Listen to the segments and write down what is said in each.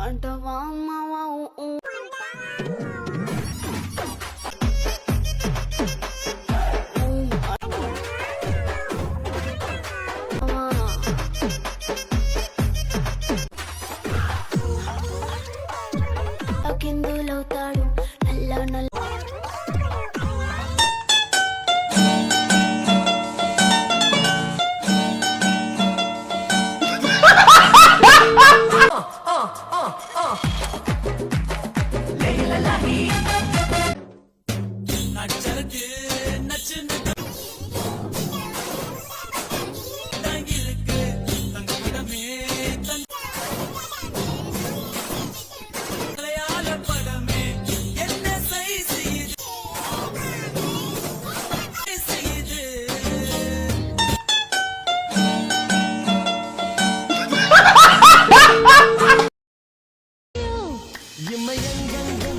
అంటవా కిందులవుతాడు నల్ల నల్ల 啊啊 ரகசிய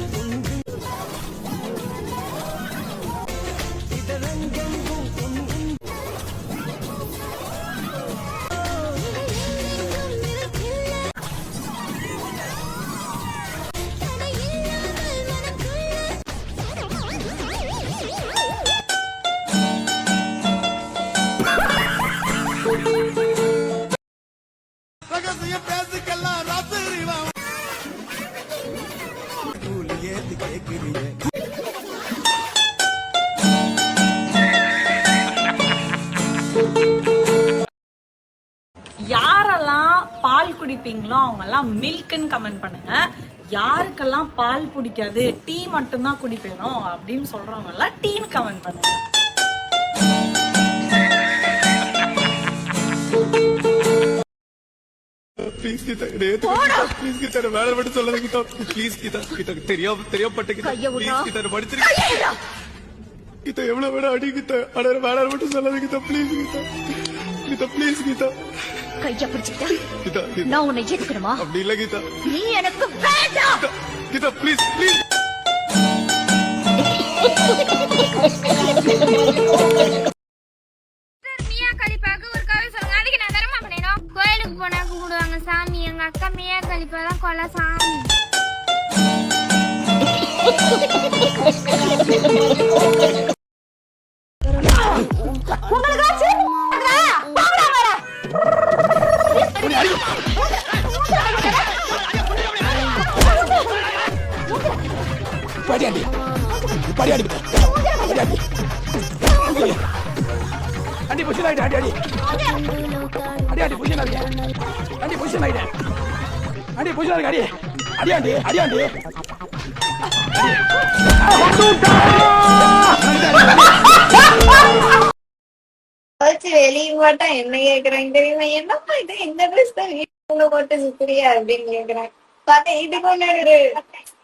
யாரெல்லாம் பால் குடிப்பீங்களோ அவங்கெல்லாம் மில்க்னு கமெண்ட் பண்ணுங்க. யாருக்கெல்லாம் பால் பிடிக்காது டீ மட்டும்தான் குடிப்பேனும் அப்படின்னு சொல்றவங்க எல்லாம் டீன்னு கமெண்ட் பண்ணுங்க. ப்ளீஸ் கீதா ப்ளீஸ் கீதா வேலை மட்டும் சொல்லாத கீதா ப்ளீஸ் கீதா கீதா தெரியாம தெரியாம கீதா ப்ளீஸ் கீதா என்ன படிச்சிருக்கேன் கீதா எவ்வளவு வேணா அடி கீதா ஆனா வேலை மட்டும் சொல்லாத கீதா ப்ளீஸ் கீதா கீதா ப்ளீஸ் கீதா கைய பிடிச்சுக்கிட்ட. கீதா நான் உன்னை எதுக்கணுமா அப்படி இல்ல கீதா நீ எனக்கு வேண்டாம். கீதா ப்ளீஸ் ப்ளீஸ் படியாண்டி படியாண்டி படியாண்டி அண்டி புஷன் ஆயிடு அடி அடி அடி அடி புஷன் ஆயிடு அடி புஷன் ஆயிடு அண்டி புஷன் ஆயிடு அடி அடியாண்டி அடியாண்டி வெளியே போட்டா என்ன கேக்குறாங்க. தெரியுமா? என்னப்பா இது? இந்த ட்ரெஸ் தான் வீட்டுக்குள்ள போட்டு சுத்துறியா அப்படின்னு கேக்குறாங்க. பார்த்தா இதுக்கு முன்னாடி ஒரு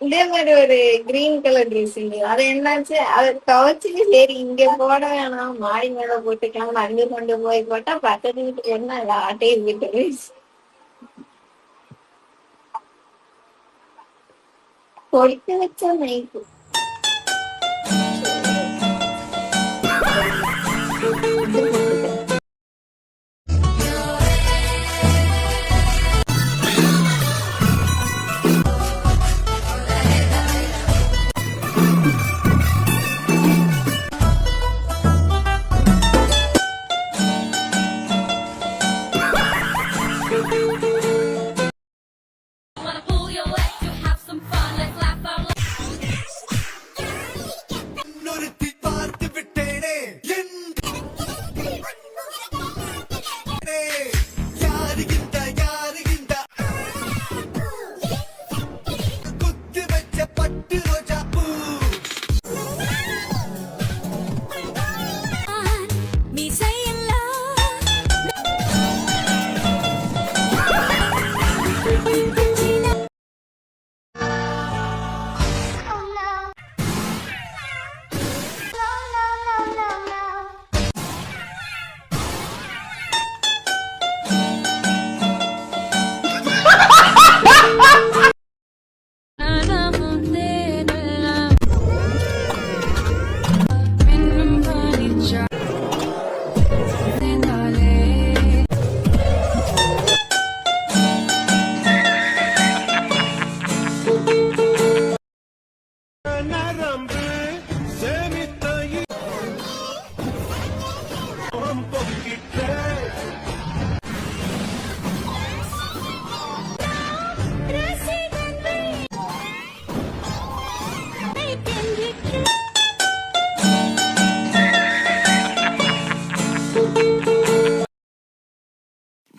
இதே மாதிரி ஒரு கிரீன் கலர் ட்ரெஸ் இருந்தது அது என்னாச்சு? அதை துவைச்சிட்டு சரி இங்க போட வேணாம். மாடி மேல போட்டுக்கலாம் அங்க கொண்டு போய் போட்டா பக்கத்து வீட்டுக்கு என்ன அது ஆட்டையை விட்டு fortalecimento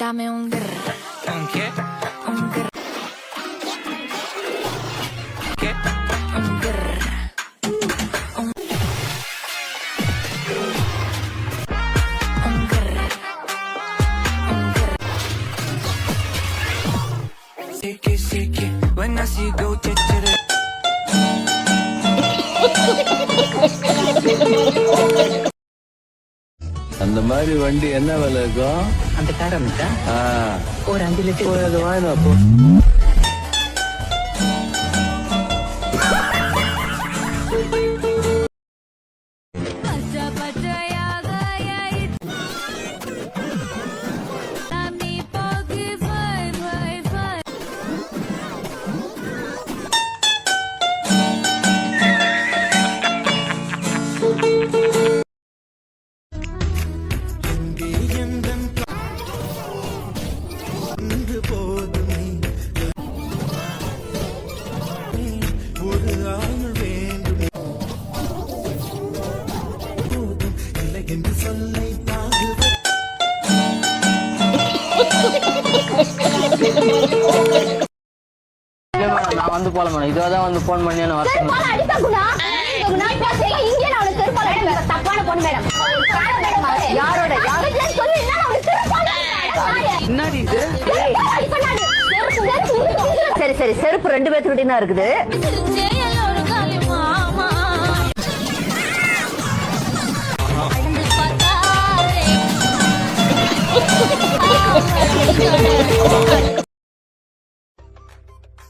Dame un grr, un. I see go, ch ch. அந்த மாதிரி வண்டி என்ன விலை இருக்கும்? அந்த கார் ஒரு அஞ்சு லட்சம். வாங்கினா வந்து போல மேடம் இதுவாக தான் வந்து ஃபோன் பண்ணி நான் வரேன் செருப்பால அடித்தா குணா. குணா பேசுறீங்க இங்கே நான் அவளுக்கு செருப்பால மேடம் தப்பான பொண்ணு மேடம். யாரோட யாரோட? சொல்லு என்ன அவளுக்கு செருப்பால என்னடி இது? சரி சரி. செருப்பு ரெண்டு பேர்த்துக்கிட்டே தான் இருக்குது. தேவதை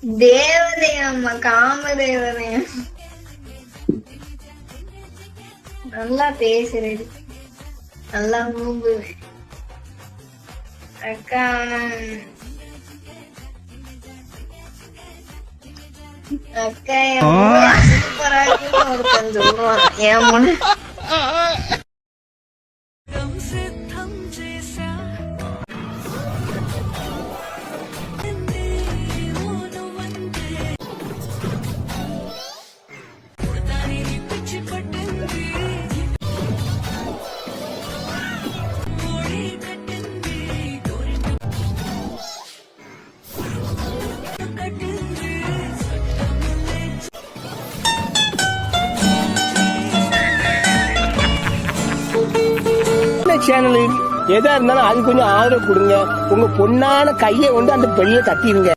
அம்மா காம தேவதை நல்லா பேசுறது. நல்லா மூங்குது அக்கா அக்கா சூப்பரா ஒருத்தன் சொல்லுவான். என் சேனலில் சேனல் எதா இருந்தாலும் அது கொஞ்சம் ஆதரவு கொடுங்க. உங்க பொண்ணான கையை கொண்டு அந்த பெண்ணில தட்டிடுங்க